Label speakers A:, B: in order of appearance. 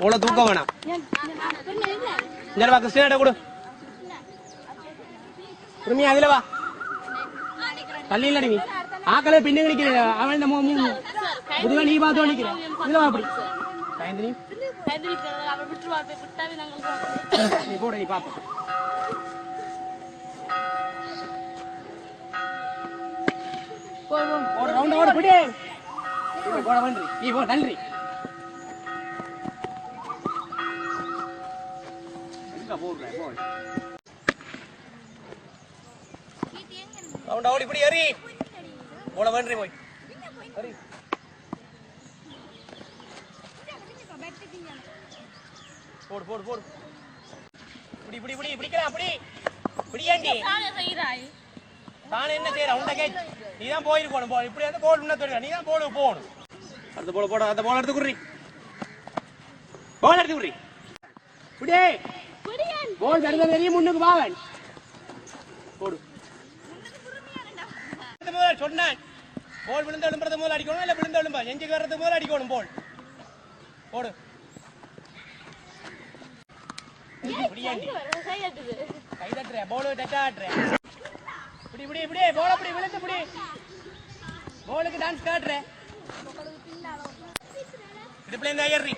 A: போல தூக்க வேணாம். இந்த வா கிருஷ்ணாட்ட கொடு. உரிமையா அதுல வா. தள்ளி இல்ல நீ ஆக்களே பின்னுக்கு நிக்கிற அவன் இந்த மோ- மோ- முதுக நீ பார்த்தோ நிக்கிற இதுல வா அப்படி. சாயந்திரி நீ போட நீ பாப்போம். ஒரு ரவுண்ட் ஓட பிடி. நீ போ நன்றி. போடுறேன் போய் போ ரவுண்ட் ஓடி இப்படி ஏறி. போன வேண்டி போய். சரி போடு போடு போடு. இப்படி இப்படி இப்படி பிடிக்கலாம் அப்படி. பிடியாண்டி. தானே என்ன செய்யறேன் உண்ட கேட் நீ தான் போயிருக்கணும் போ. இப்படி வந்து போல் முன்ன தெரியும் நீ தான் போடு. போகணும் அடுத்த போல போட அந்த போல எடுத்து குடுறி. போல எடுத்து குடுறி. இப்படியே போல் தடுக்க தெரியும் முன்னுக்கு வாவன் போடு. முதல் சொன்னேன் போல் விழுந்து எழும்புறது முதல் அடிக்கணும் இல்ல விழுந்து எழும்ப? நெஞ்சுக்கு வர்றது முதல் அடிக்கணும் போல். போடு. கை தட்டுற போலு டட்டா ஆட்டுற இப்படி இப்படி இப்படி. போல இப்படி விழுந்து இப்படி. போலுக்கு டான்ஸ் காட்டுற. இடுப்புல இருந்து ஏறி